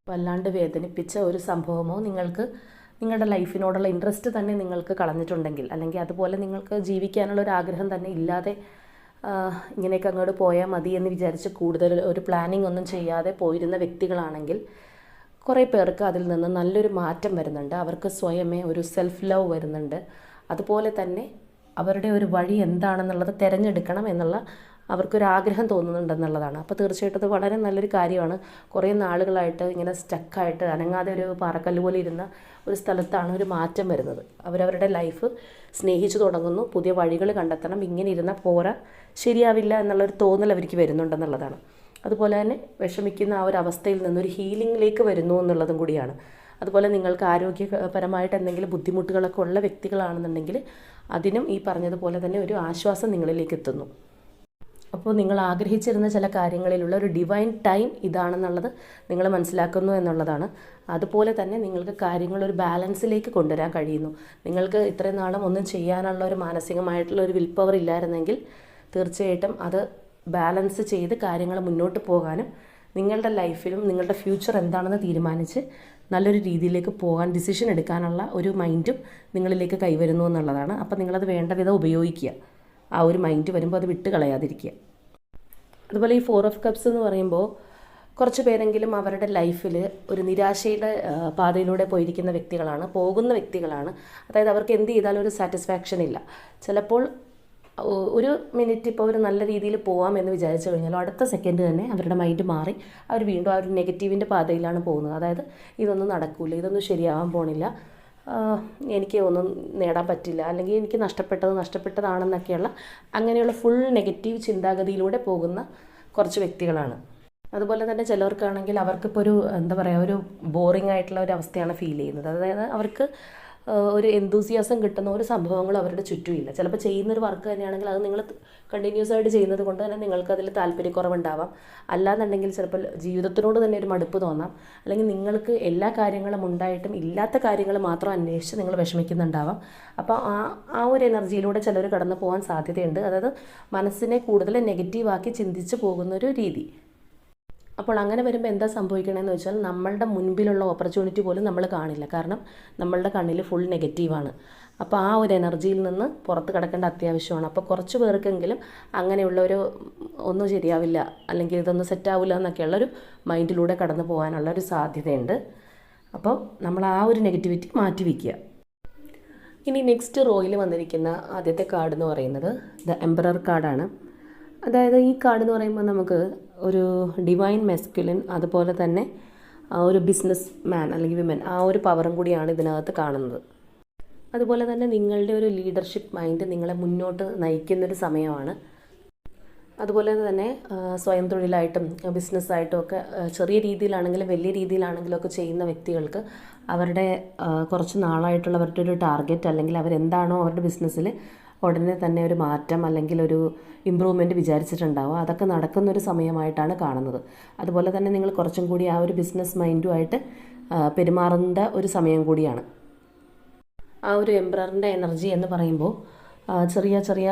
വല്ലാണ്ട് വേദനിപ്പിച്ച ഒരു സംഭവമോ നിങ്ങൾക്ക് നിങ്ങളുടെ ലൈഫിനോടുള്ള ഇൻട്രസ്റ്റ് തന്നെ നിങ്ങൾക്ക് കളഞ്ഞിട്ടുണ്ടെങ്കിൽ അല്ലെങ്കിൽ അതുപോലെ നിങ്ങൾക്ക് ജീവിക്കാനുള്ള ഒരു ആഗ്രഹം തന്നെ ഇല്ലാതെ ഇങ്ങനെയൊക്കെ അങ്ങോട്ട് പോയാൽ മതി എന്ന് വിചാരിച്ച് കൂടുതൽ ഒരു പ്ലാനിങ് ഒന്നും ചെയ്യാതെ പോയിരുന്ന വ്യക്തികളാണെങ്കിൽ കുറേ പേർക്ക് അതിൽ നിന്ന് നല്ലൊരു മാറ്റം വരുന്നുണ്ട്. അവർക്ക് സ്വയമേ ഒരു സെൽഫ് ലവ് വരുന്നുണ്ട്. അതുപോലെ തന്നെ അവരുടെ ഒരു വഴി എന്താണെന്നുള്ളത് തിരഞ്ഞെടുക്കണം എന്നുള്ള അവർക്കൊരു ആഗ്രഹം തോന്നുന്നുണ്ടെന്നുള്ളതാണ്. അപ്പോൾ തീർച്ചയായിട്ടും അത് വളരെ നല്ലൊരു കാര്യമാണ്. കുറേ നാളുകളായിട്ട് ഇങ്ങനെ സ്റ്റക്കായിട്ട് അനങ്ങാതെ ഒരു പാറക്കല്ല് പോലെ ഇരുന്ന ഒരു സ്ഥലത്താണ് ഒരു മാറ്റം വരുന്നത്. അവരവരുടെ ലൈഫ് സ്നേഹിച്ചു തുടങ്ങുന്നു. പുതിയ വഴികൾ കണ്ടെത്തണം. ഇങ്ങനെ ഇരുന്ന പോര ശരിയാവില്ല എന്നുള്ളൊരു തോന്നൽ അവർക്ക് വരുന്നുണ്ടെന്നുള്ളതാണ്. അതുപോലെ തന്നെ വിഷമിക്കുന്ന ആ ഒരു അവസ്ഥയിൽ നിന്നൊരു ഹീലിംഗിലേക്ക് വരുന്നു എന്നുള്ളതും കൂടിയാണ്. അതുപോലെ നിങ്ങൾക്ക് ആരോഗ്യപരമായിട്ട് എന്തെങ്കിലും ബുദ്ധിമുട്ടുകളൊക്കെ ഉള്ള വ്യക്തികളാണെന്നുണ്ടെങ്കിൽ അതിനും ഈ പറഞ്ഞതുപോലെ തന്നെ ഒരു ആശ്വാസം നിങ്ങളിലേക്ക് എത്തുന്നു. അപ്പോൾ നിങ്ങൾ ആഗ്രഹിച്ചിരുന്ന ചില കാര്യങ്ങളിലുള്ള ഒരു ഡിവൈൻ ടൈം ഇതാണെന്നുള്ളത് നിങ്ങൾ മനസ്സിലാക്കുന്നു എന്നുള്ളതാണ്. അതുപോലെ തന്നെ നിങ്ങൾക്ക് കാര്യങ്ങൾ ഒരു ബാലൻസിലേക്ക് കൊണ്ടുവരാൻ കഴിയുന്നു. നിങ്ങൾക്ക് ഇത്രയും നാളും ഒന്നും ചെയ്യാനുള്ള ഒരു മാനസികമായിട്ടുള്ള ഒരു വിൽ പവർ ഇല്ലായിരുന്നെങ്കിൽ തീർച്ചയായിട്ടും അത് ബാലൻസ് ചെയ്ത് കാര്യങ്ങൾ മുന്നോട്ട് പോകാനും നിങ്ങളുടെ ലൈഫിലും നിങ്ങളുടെ ഫ്യൂച്ചർ എന്താണെന്ന് തീരുമാനിച്ച് നല്ലൊരു രീതിയിലേക്ക് പോകാൻ ഡിസിഷൻ എടുക്കാനുള്ള ഒരു മൈൻഡും നിങ്ങളിലേക്ക് കൈവരുന്നു എന്നുള്ളതാണ്. അപ്പോൾ നിങ്ങളത് വേണ്ട വിധം ഉപയോഗിക്കുക. ആ ഒരു മൈൻഡ് വരുമ്പോൾ അത് വിട്ട് കളയാതിരിക്കുക. അതുപോലെ ഈ ഫോർ ഓഫ് കപ്സ് എന്ന് പറയുമ്പോൾ കുറച്ച് പേരെങ്കിലും അവരുടെ ലൈഫിൽ ഒരു നിരാശയുടെ പാതയിലൂടെ പോയിരിക്കുന്ന വ്യക്തികളാണ് പോകുന്ന വ്യക്തികളാണ്. അതായത് അവർക്ക് എന്ത് ചെയ്താലും ഒരു സാറ്റിസ്ഫാക്ഷൻ ഇല്ല. ചിലപ്പോൾ ഒരു മിനിറ്റ് ഇപ്പോൾ ഒരു നല്ല രീതിയിൽ പോകാം എന്ന് വിചാരിച്ചു കഴിഞ്ഞാൽ അടുത്ത സെക്കൻഡ് തന്നെ അവരുടെ മൈൻഡ് മാറി അവർ വീണ്ടും ആ ഒരു നെഗറ്റീവിന്റെ പാതയിലാണ് പോകുന്നത്. അതായത് ഇതൊന്നും നടക്കില്ല ഇതൊന്നും ശരിയാവാൻ പോണില്ല. എനിക്ക് ഒന്നും നേടാൻ പറ്റില്ല. അല്ലെങ്കിൽ എനിക്ക് നഷ്ടപ്പെട്ടത് നഷ്ടപ്പെട്ടതാണെന്നൊക്കെയുള്ള അങ്ങനെയുള്ള ഫുൾ നെഗറ്റീവ് ചിന്താഗതിയിലൂടെ പോകുന്ന കുറച്ച് വ്യക്തികളാണ്. അതുപോലെ തന്നെ ചിലവർക്കാണെങ്കിൽ അവർക്കിപ്പോൾ ഒരു എന്താ പറയുക ഒരു ബോറിംഗ് ആയിട്ടുള്ള ഒരു അവസ്ഥയാണ് ഫീൽ ചെയ്യുന്നത്. അതായത് അവർക്ക് ഒരു എന്തൂസിയാസം കിട്ടുന്ന ഒരു സംഭവങ്ങളും അവരുടെ ചുറ്റുമില്ല ചിലപ്പോൾ ചെയ്യുന്നൊരു വർക്ക് തന്നെയാണെങ്കിൽ അത് നിങ്ങൾ കണ്ടിന്യൂസ് ആയിട്ട് ചെയ്യുന്നത് കൊണ്ട് തന്നെ നിങ്ങൾക്ക് അതിൽ താല്പര്യക്കുറവുണ്ടാവാം. അല്ലാന്നുണ്ടെങ്കിൽ ചിലപ്പോൾ ജീവിതത്തിനോട് തന്നെ ഒരു മടുപ്പ് തോന്നാം. അല്ലെങ്കിൽ നിങ്ങൾക്ക് എല്ലാ കാര്യങ്ങളും ഉണ്ടായിട്ടും ഇല്ലാത്ത കാര്യങ്ങൾ മാത്രം അന്വേഷിച്ച് നിങ്ങൾ വിഷമിക്കുന്നുണ്ടാവാം. അപ്പോൾ ആ ആ ഒരു എനർജിയിലൂടെ ചിലർ കടന്നു പോകാൻ സാധ്യതയുണ്ട്. അതായത് മനസ്സിനെ കൂടുതൽ നെഗറ്റീവാക്കി ചിന്തിച്ച് പോകുന്ന ഒരു രീതി. അപ്പോൾ അങ്ങനെ വരുമ്പോൾ എന്താ സംഭവിക്കണമെന്ന് വെച്ചാൽ നമ്മളുടെ മുൻപിലുള്ള ഓപ്പർച്യൂണിറ്റി പോലും നമ്മൾ കാണില്ല. കാരണം നമ്മളുടെ കണ്ണിൽ ഫുൾ നെഗറ്റീവാണ് അപ്പോൾ ആ ഒരു എനർജിയിൽ നിന്ന് പുറത്ത് കിടക്കേണ്ട അത്യാവശ്യമാണ്. അപ്പോൾ കുറച്ച് പേർക്കെങ്കിലും അങ്ങനെയുള്ള ഒരു ഒന്നും ശരിയാവില്ല അല്ലെങ്കിൽ ഇതൊന്നും സെറ്റാവില്ല എന്നൊക്കെയുള്ളൊരു മൈൻഡിലൂടെ കടന്നു പോകാനുള്ള ഒരു സാധ്യതയുണ്ട്. അപ്പോൾ നമ്മൾ ആ ഒരു നെഗറ്റിവിറ്റി മാറ്റി വയ്ക്കുക ഇനി നെക്സ്റ്റ് റോയിൽ വന്നിരിക്കുന്ന ആദ്യത്തെ കാർഡ് എന്ന് പറയുന്നത് ദ എംബറർ കാർഡാണ് അതായത് ഈ കാർഡ് എന്ന് പറയുമ്പോൾ നമുക്ക് ഒരു ഡിവൈൻ മെസ്ക്യുലിൻ അതുപോലെ തന്നെ ഒരു ബിസിനസ് മാൻ അല്ലെങ്കിൽ വിമൻ ആ ഒരു പവറും കൂടിയാണ് ഇതിനകത്ത് കാണുന്നത്. അതുപോലെ തന്നെ നിങ്ങളുടെ ഒരു ലീഡർഷിപ്പ് മൈൻഡ് നിങ്ങളെ മുന്നോട്ട് നയിക്കുന്നൊരു സമയമാണ്. അതുപോലെ തന്നെ സ്വയം തൊഴിലായിട്ടും ബിസിനസ്സായിട്ടും ഒക്കെ ചെറിയ രീതിയിലാണെങ്കിലും വലിയ രീതിയിലാണെങ്കിലും ഒക്കെ ചെയ്യുന്ന വ്യക്തികൾക്ക് അവരുടെ കുറച്ച് നാളായിട്ടുള്ള അവരുടെ ഒരു ടാർഗറ്റ് അല്ലെങ്കിൽ അവരെന്താണോ അവരുടെ ബിസിനസ്സിൽ ഉടനെ തന്നെ ഒരു മാറ്റം അല്ലെങ്കിൽ ഒരു ഇമ്പ്രൂവ്മെന്റ് വിചാരിച്ചിട്ടുണ്ടാവും അതൊക്കെ നടക്കുന്നൊരു സമയമായിട്ടാണ് കാണുന്നത്. അതുപോലെ തന്നെ നിങ്ങൾ കുറച്ചും കൂടി ആ ഒരു ബിസിനസ് മൈൻഡുമായിട്ട് പെരുമാറേണ്ട ഒരു സമയം കൂടിയാണ്. ആ ഒരു എംബ്രറിന്റെ എനർജി എന്ന് പറയുമ്പോൾ ചെറിയ ചെറിയ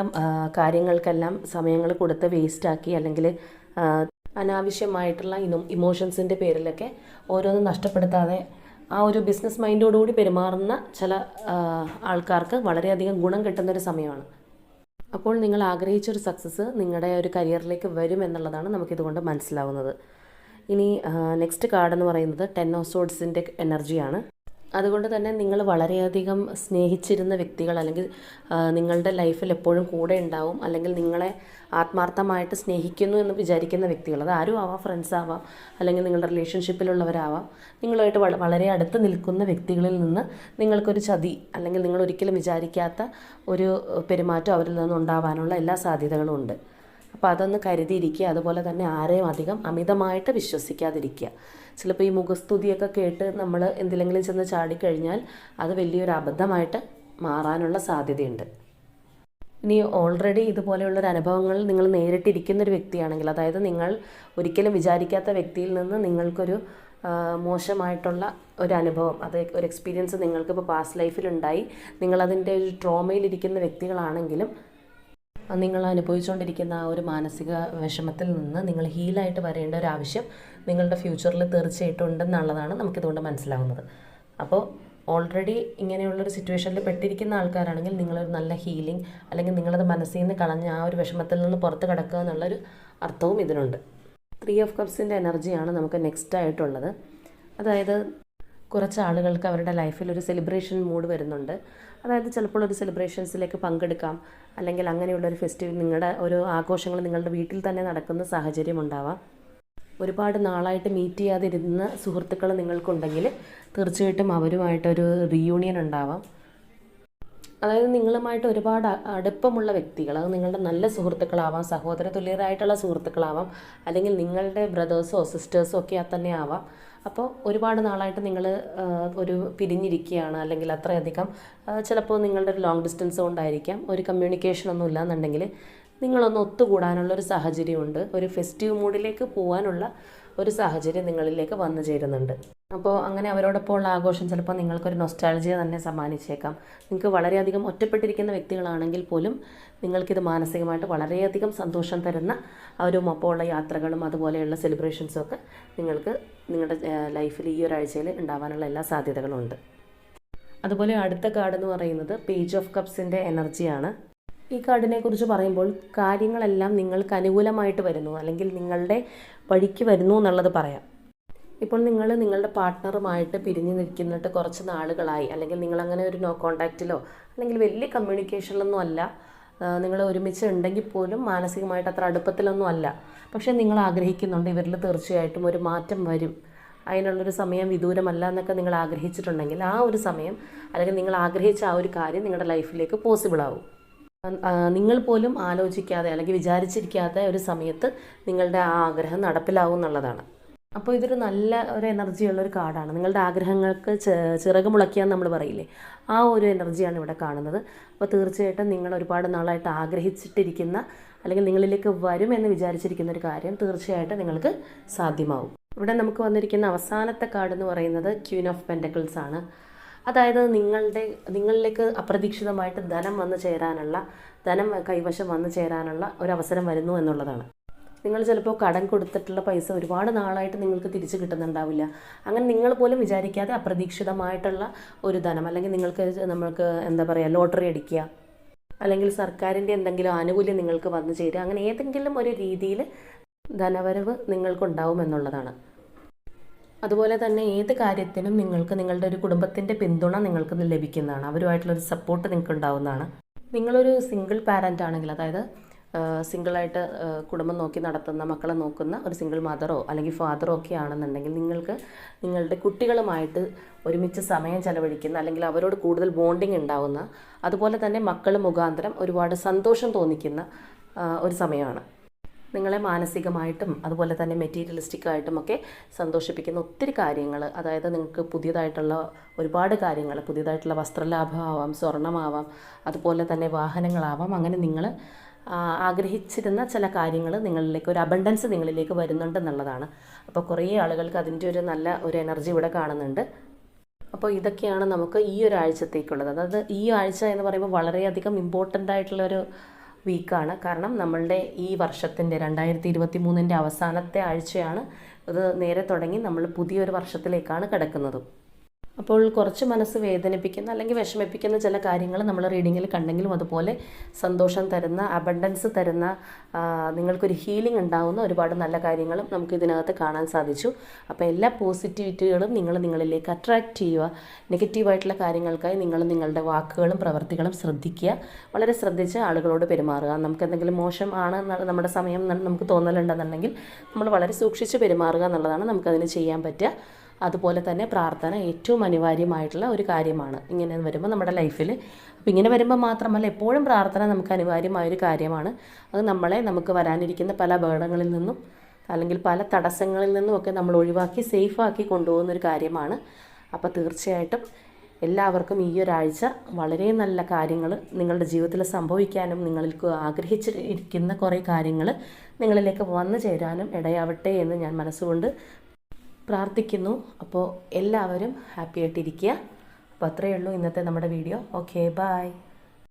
കാര്യങ്ങൾക്കെല്ലാം സമയങ്ങൾ കൊടുത്ത് വേസ്റ്റാക്കി അല്ലെങ്കിൽ അനാവശ്യമായിട്ടുള്ള ഇനോ ഇമോഷൻസിന്റെ പേരിലൊക്കെ ഓരോന്നും നഷ്ടപ്പെടുത്താതെ ആ ഒരു ബിസിനസ് മൈൻഡോടുകൂടി പെരുമാറുന്ന ചില ആൾക്കാർക്ക് വളരെയധികം ഗുണം കിട്ടുന്നൊരു സമയമാണ്. അപ്പോൾ നിങ്ങൾ ആഗ്രഹിച്ചൊരു സക്സസ് നിങ്ങളുടെ ഒരു കരിയറിലേക്ക് വരും എന്നുള്ളതാണ് നമുക്കിതുകൊണ്ട് മനസ്സിലാവുന്നത്. ഇനി നെക്സ്റ്റ് കാർഡ് എന്ന് പറയുന്നത് ടെൻ ഓഫ് സോഡ്സിന്റെ എനർജിയാണ് അതുകൊണ്ട് തന്നെ നിങ്ങൾ വളരെയധികം സ്നേഹിച്ചിരുന്ന വ്യക്തികൾ അല്ലെങ്കിൽ നിങ്ങളുടെ ലൈഫിൽ എപ്പോഴും കൂടെ ഉണ്ടാവും അല്ലെങ്കിൽ നിങ്ങളെ ആത്മാർത്ഥമായിട്ട് സ്നേഹിക്കുന്നു എന്ന് വിചാരിക്കുന്ന വ്യക്തികൾ അത് ആരും ആവാം ഫ്രണ്ട്സ് ആവാം അല്ലെങ്കിൽ നിങ്ങളുടെ റിലേഷൻഷിപ്പിലുള്ളവരാവാം നിങ്ങളുമായിട്ട് വള- വളരെ അടുത്ത് നിൽക്കുന്ന വ്യക്തികളിൽ നിന്ന് നിങ്ങൾക്കൊരു ചതി അല്ലെങ്കിൽ നിങ്ങൾ ഒരിക്കലും വിചാരിക്കാത്ത ഒരു പെരുമാറ്റം അവരിൽ നിന്ന് ഉണ്ടാവാനുള്ള എല്ലാ സാധ്യതകളും ഉണ്ട്. അപ്പോൾ അതൊന്ന് കരുതിയിരിക്കുക. അതുപോലെ തന്നെ ആരെയും അധികം അമിതമായിട്ട് വിശ്വസിക്കാതിരിക്കുക. ചിലപ്പോൾ ഈ മുഖസ്തുതിയൊക്കെ കേട്ട് നമ്മൾ എന്തിലെങ്കിലും ചെന്ന് ചാടിക്കഴിഞ്ഞാൽ അത് വലിയൊരു അബദ്ധമായിട്ട് മാറാനുള്ള സാധ്യതയുണ്ട്. ഇനി ഓൾറെഡി ഇതുപോലെയുള്ളൊരു അനുഭവങ്ങൾ നിങ്ങൾ നേരിട്ടിരിക്കുന്ന ഒരു വ്യക്തിയാണെങ്കിൽ അതായത് നിങ്ങൾ ഒരിക്കലും വിചാരിക്കാത്ത വ്യക്തിയിൽ നിന്ന് നിങ്ങൾക്കൊരു മോശമായിട്ടുള്ള ഒരു അനുഭവം അത് ഒരു എക്സ്പീരിയൻസ് നിങ്ങൾക്കിപ്പോൾ പാസ്റ്റ് ലൈഫിലുണ്ടായി നിങ്ങളതിന്റെ ഒരു ട്രോമയിലിരിക്കുന്ന വ്യക്തികളാണെങ്കിലും നിങ്ങൾ അനുഭവിച്ചുകൊണ്ടിരിക്കുന്ന ആ ഒരു മാനസിക വിഷമത്തിൽ നിന്ന് നിങ്ങൾ ഹീലായിട്ട് വരേണ്ട ഒരു ആവശ്യം നിങ്ങളുടെ ഫ്യൂച്ചറിൽ തീർച്ചയായിട്ടും ഉണ്ടെന്നുള്ളതാണ് നമുക്കിതുകൊണ്ട് മനസ്സിലാവുന്നത്. അപ്പോൾ ഓൾറെഡി ഇങ്ങനെയുള്ളൊരു സിറ്റുവേഷനിൽ പെട്ടിരിക്കുന്ന ആൾക്കാരാണെങ്കിൽ നിങ്ങളൊരു നല്ല ഹീലിംഗ് അല്ലെങ്കിൽ നിങ്ങളത് മനസ്സിൽ നിന്ന് കളഞ്ഞ ആ ഒരു വിഷമത്തിൽ നിന്ന് പുറത്ത് കിടക്കുക എന്നുള്ളൊരു അർത്ഥവും ഇതിനുണ്ട്. ത്രീ ഓഫ് കപ്സിന്റെ എനർജിയാണ് നമുക്ക് നെക്സ്റ്റ് ആയിട്ടുള്ളത്. അതായത് കുറച്ച് ആളുകൾക്ക് അവരുടെ ലൈഫിൽ ഒരു സെലിബ്രേഷൻ മൂഡ് വരുന്നുണ്ട്. അതായത് ചിലപ്പോൾ ഒരു സെലിബ്രേഷൻസിലേക്ക് പങ്കെടുക്കാം. അല്ലെങ്കിൽ അങ്ങനെയുള്ള ഒരു ഫെസ്റ്റിവൽ നിങ്ങളുടെ ഒരു ആഘോഷങ്ങൾ നിങ്ങളുടെ വീട്ടിൽ തന്നെ നടക്കുന്ന സാഹചര്യം ഉണ്ടാവാം. ഒരുപാട് നാളായിട്ട് മീറ്റ് ചെയ്യാതിരുന്ന സുഹൃത്തുക്കൾ നിങ്ങൾക്കുണ്ടെങ്കിൽ തീർച്ചയായിട്ടും അവരുമായിട്ടൊരു റീയൂണിയൻ ഉണ്ടാവാം. അതായത് നിങ്ങളുമായിട്ട് ഒരുപാട് അടുപ്പമുള്ള വ്യക്തികൾ അത് നിങ്ങളുടെ നല്ല സുഹൃത്തുക്കളാവാം സഹോദര തുല്യരായിട്ടുള്ള സുഹൃത്തുക്കളാവാം അല്ലെങ്കിൽ നിങ്ങളുടെ ബ്രദേഴ്സോ സിസ്റ്റേഴ്സോ ഒക്കെ തന്നെ ആവാം. അപ്പോൾ ഒരുപാട് നാളായിട്ട് നിങ്ങൾ ഒരു പിരിഞ്ഞിരിക്കുകയാണ് അല്ലെങ്കിൽ അത്രയധികം ചിലപ്പോൾ നിങ്ങളുടെ ഒരു ലോങ് ഡിസ്റ്റൻസ് കൊണ്ടായിരിക്കാം. ഒരു കമ്മ്യൂണിക്കേഷൻ ഒന്നും ഇല്ല ഇല്ലാന്നുണ്ടെങ്കിൽ നിങ്ങളൊന്ന് ഒത്തുകൂടാനുള്ള ഒരു സാഹചര്യമുണ്ട്. ഒരു ഫെസ്റ്റീവ് മൂഡിലേക്ക് പോകാനുള്ള ഒരു സാഹചര്യം നിങ്ങളിലേക്ക് വന്നു ചേരുന്നുണ്ട്. അപ്പോൾ അങ്ങനെ അവരോടൊപ്പം ഉള്ള ആഘോഷം ചിലപ്പോൾ നിങ്ങൾക്കൊരു നൊസ്റ്റാൾജിയ തന്നെ സമ്മാനിച്ചേക്കാം. നിങ്ങൾക്ക് വളരെയധികം ഒറ്റപ്പെട്ടിരിക്കുന്ന വ്യക്തികളാണെങ്കിൽ പോലും നിങ്ങൾക്കിത് മാനസികമായിട്ട് വളരെയധികം സന്തോഷം തരുന്ന അവരും ഒപ്പമുള്ള യാത്രകളും അതുപോലെയുള്ള സെലിബ്രേഷൻസും ഒക്കെ നിങ്ങൾക്ക് നിങ്ങളുടെ ലൈഫിൽ ഈ ഒരാഴ്ചയിൽ ഉണ്ടാവാനുള്ള എല്ലാ സാധ്യതകളും ഉണ്ട്. അതുപോലെ അടുത്ത കാർഡ് എന്ന് പറയുന്നത് പേജ് ഓഫ് കപ്സിന്റെ എനർജിയാണ് ഈ കാർഡിനെ കുറിച്ച് പറയുമ്പോൾ കാര്യങ്ങളെല്ലാം നിങ്ങൾക്ക് അനുകൂലമായിട്ട് വരുന്നു അല്ലെങ്കിൽ നിങ്ങളുടെ വഴിക്ക് വരുന്നു എന്നുള്ളത് പറയാം. ഇപ്പോൾ നിങ്ങൾ നിങ്ങളുടെ പാർട്ട്ണറുമായിട്ട് പിരിഞ്ഞു നിൽക്കുന്നിട്ട് കുറച്ച് നാളുകളായി അല്ലെങ്കിൽ നിങ്ങൾ അങ്ങനെ ഒരു നോ കോണ്ടാക്റ്റിലോ അല്ലെങ്കിൽ വലിയ കമ്മ്യൂണിക്കേഷനിലൊന്നും അല്ല. നിങ്ങൾ ഒരുമിച്ച് ഉണ്ടെങ്കിൽ പോലും മാനസികമായിട്ട് അത്ര അടുപ്പത്തിലൊന്നും അല്ല. പക്ഷേ നിങ്ങൾ ആഗ്രഹിക്കുന്നുണ്ട് ഇവരിൽ തീർച്ചയായിട്ടും ഒരു മാറ്റം വരും. അതിനുള്ളൊരു സമയം വിദൂരമല്ല എന്നൊക്കെ നിങ്ങൾ ആഗ്രഹിച്ചിട്ടുണ്ടെങ്കിൽ ആ ഒരു സമയം അല്ലെങ്കിൽ നിങ്ങൾ ആഗ്രഹിച്ച ആ ഒരു കാര്യം നിങ്ങളുടെ ലൈഫിലേക്ക് പോസിബിൾ ആവും. നിങ്ങൾ പോലും ആലോചിക്കാതെ അല്ലെങ്കിൽ വിചാരിച്ചിരിക്കാത്ത ഒരു സമയത്ത് നിങ്ങളുടെ ആ ആഗ്രഹം നടപ്പിലാവും എന്നുള്ളതാണ്. അപ്പോൾ ഇതൊരു നല്ല ഒരു എനർജി ഉള്ള ഒരു കാർഡാണ് നിങ്ങളുടെ ആഗ്രഹങ്ങൾക്ക് ചിറക് മുളയ്ക്കാന്ന് നമ്മൾ പറയില്ലേ? ആ ഒരു എനർജിയാണ് ഇവിടെ കാണുന്നത്. അപ്പോൾ തീർച്ചയായിട്ടും നിങ്ങൾ ഒരുപാട് നാളായിട്ട് ആഗ്രഹിച്ചിട്ടിരിക്കുന്ന അല്ലെങ്കിൽ നിങ്ങളിലേക്ക് വരും എന്ന് വിചാരിച്ചിരിക്കുന്ന ഒരു കാര്യം തീർച്ചയായിട്ടും നിങ്ങൾക്ക് സാധ്യമാവും. ഇവിടെ നമുക്ക് വന്നിരിക്കുന്ന അവസാനത്തെ കാർഡ് എന്ന് പറയുന്നത് ക്യൂൻ ഓഫ് പെന്റക്കിൾസ് ആണ്. അതായത് നിങ്ങളുടെ നിങ്ങളിലേക്ക് അപ്രതീക്ഷിതമായിട്ട് ധനം വന്നു ചേരാനുള്ള ധനം കൈവശം വന്നു ചേരാനുള്ള ഒരു അവസരം വരുന്നു എന്നുള്ളതാണ്. നിങ്ങൾ ചിലപ്പോൾ കടം കൊടുത്തിട്ടുള്ള പൈസ ഒരുപാട് നാളായിട്ട് നിങ്ങൾക്ക് തിരിച്ച് കിട്ടുന്നുണ്ടാവില്ല. അങ്ങനെ നിങ്ങൾ പോലും വിചാരിക്കാതെ അപ്രതീക്ഷിതമായിട്ടുള്ള ഒരു ധനം അല്ലെങ്കിൽ നിങ്ങൾക്ക് നമ്മൾക്ക് എന്താ പറയുക ലോട്ടറി അടിക്കുക അല്ലെങ്കിൽ സർക്കാരിന്റെ എന്തെങ്കിലും ആനുകൂല്യം നിങ്ങൾക്ക് വന്നു ചേരുക അങ്ങനെ ഏതെങ്കിലും ഒരു രീതിയിൽ ധനവരവ് നിങ്ങൾക്കുണ്ടാവും എന്നുള്ളതാണ്. അതുപോലെ തന്നെ ഏത് കാര്യത്തിനും നിങ്ങൾക്ക് നിങ്ങളുടെ ഒരു കുടുംബത്തിന്റെ പിന്തുണ നിങ്ങൾക്ക് ലഭിക്കുന്നതാണ്. അവരുമായിട്ടുള്ളൊരു സപ്പോർട്ട് നിങ്ങൾക്ക് ഉണ്ടാവുന്നതാണ് നിങ്ങളൊരു സിംഗിൾ പാരന്റ് ആണെങ്കിൽ അതായത് സിംഗിളായിട്ട് കുടുംബം നോക്കി നടത്തുന്ന മക്കളെ നോക്കുന്ന ഒരു സിംഗിൾ മദറോ അല്ലെങ്കിൽ ഫാദറോ ഒക്കെ ആണെന്നുണ്ടെങ്കിൽ നിങ്ങൾക്ക് നിങ്ങളുടെ കുട്ടികളുമായിട്ട് ഒരുമിച്ച് സമയം ചെലവഴിക്കുന്ന അല്ലെങ്കിൽ അവരോട് കൂടുതൽ ബോണ്ടിങ് ഉണ്ടാവുന്ന അതുപോലെ തന്നെ മക്കൾ മുഖാന്തരം ഒരുപാട് സന്തോഷം തോന്നിക്കുന്ന ഒരു സമയമാണ്. നിങ്ങളെ മാനസികമായിട്ടും അതുപോലെ തന്നെ മെറ്റീരിയലിസ്റ്റിക് ആയിട്ടും ഒക്കെ സന്തോഷിപ്പിക്കുന്ന ഒത്തിരി കാര്യങ്ങൾ അതായത് നിങ്ങൾക്ക് പുതിയതായിട്ടുള്ള ഒരുപാട് കാര്യങ്ങൾ പുതിയതായിട്ടുള്ള വസ്ത്രലാഭമാവാം സ്വർണമാവാം അതുപോലെ തന്നെ വാഹനങ്ങളാവാം അങ്ങനെ നിങ്ങൾ ആഗ്രഹിച്ചിരുന്ന ചില കാര്യങ്ങൾ നിങ്ങളിലേക്ക് ഒരു അബണ്ടൻസ് നിങ്ങളിലേക്ക് വരുന്നുണ്ട് എന്നുള്ളതാണ് അപ്പോൾ കുറേ ആളുകൾക്ക് അതിന്റെ ഒരു നല്ല ഒരു എനർജി ഇവിടെ കാണുന്നുണ്ട്. അപ്പോൾ ഇതൊക്കെയാണ് നമുക്ക് ഈ ഒരു ആഴ്ചത്തേക്കുള്ളത്. അതായത് ഈ ആഴ്ച എന്ന് പറയുമ്പോൾ വളരെയധികം ഇമ്പോർട്ടന്റ് ആയിട്ടുള്ളൊരു വീക്കാണ് കാരണം നമ്മളുടെ ഈ വർഷത്തിന്റെ രണ്ടായിരത്തി ഇരുപത്തി മൂന്നിന്റെ അവസാനത്തെ ആഴ്ചയാണ്. അത് നേരെ തുടങ്ങി നമ്മൾ പുതിയൊരു വർഷത്തിലേക്കാണ് കിടക്കുന്നതും. അപ്പോൾ കുറച്ച് മനസ്സ് വേദനിപ്പിക്കുന്ന അല്ലെങ്കിൽ വിഷമിപ്പിക്കുന്ന ചില കാര്യങ്ങൾ നമ്മൾ റീഡിങ്ങിൽ കണ്ടെങ്കിലും അതുപോലെ സന്തോഷം തരുന്ന അബണ്ടൻസ് തരുന്ന നിങ്ങൾക്കൊരു ഹീലിംഗ് ഉണ്ടാകുന്ന ഒരുപാട് നല്ല കാര്യങ്ങളും നമുക്ക് ഇതിനകത്ത് കാണാൻ സാധിച്ചു. അപ്പോൾ എല്ലാ പോസിറ്റിവിറ്റികളും നിങ്ങൾ നിങ്ങളിലേക്ക് അട്രാക്റ്റ് ചെയ്യുക. നെഗറ്റീവായിട്ടുള്ള കാര്യങ്ങൾക്കായി നിങ്ങൾ നിങ്ങളുടെ വാക്കുകളും പ്രവൃത്തികളും ശ്രദ്ധിക്കുക. വളരെ ശ്രദ്ധിച്ച് ആളുകളോട് പെരുമാറുക. നമുക്ക് എന്തെങ്കിലും മോശം ആണ് നമ്മുടെ സമയം നമുക്ക് തോന്നലുണ്ടെന്നുണ്ടെങ്കിൽ നമ്മൾ വളരെ സൂക്ഷിച്ച് പെരുമാറുക എന്നുള്ളതാണ് നമുക്കതിന് ചെയ്യാൻ പറ്റുക. അതുപോലെ തന്നെ പ്രാർത്ഥന ഏറ്റവും അനിവാര്യമായിട്ടുള്ള ഒരു കാര്യമാണ്. ഇങ്ങനെ വരുമ്പോൾ നമ്മുടെ ലൈഫിൽ അപ്പോൾ ഇങ്ങനെ വരുമ്പോൾ മാത്രമല്ല എപ്പോഴും പ്രാർത്ഥന നമുക്ക് അനിവാര്യമായൊരു കാര്യമാണ്. അത് നമ്മളെ നമുക്ക് വരാനിരിക്കുന്ന പല അപകടങ്ങളിൽ നിന്നും അല്ലെങ്കിൽ പല തടസ്സങ്ങളിൽ നിന്നുമൊക്കെ നമ്മൾ ഒഴിവാക്കി സേഫാക്കി കൊണ്ടുപോകുന്ന ഒരു കാര്യമാണ്. അപ്പോൾ തീർച്ചയായിട്ടും എല്ലാവർക്കും ഈ ഒരാഴ്ച വളരെ നല്ല കാര്യങ്ങൾ നിങ്ങളുടെ ജീവിതത്തിൽ സംഭവിക്കാനും നിങ്ങൾക്ക് ആഗ്രഹിച്ചിരിക്കുന്ന കുറേ കാര്യങ്ങൾ നിങ്ങളിലേക്ക് വന്നു ചേരാനും ഇടയാവട്ടെ എന്ന് ഞാൻ മനസ്സുകൊണ്ട് പ്രാർത്ഥിക്കുന്നു. അപ്പോൾ എല്ലാവരും ഹാപ്പി ആയിട്ടിരിക്കുക അപ്പോൾ അത്രയേ ഉള്ളൂ ഇന്നത്തെ നമ്മുടെ വീഡിയോ. Okay bye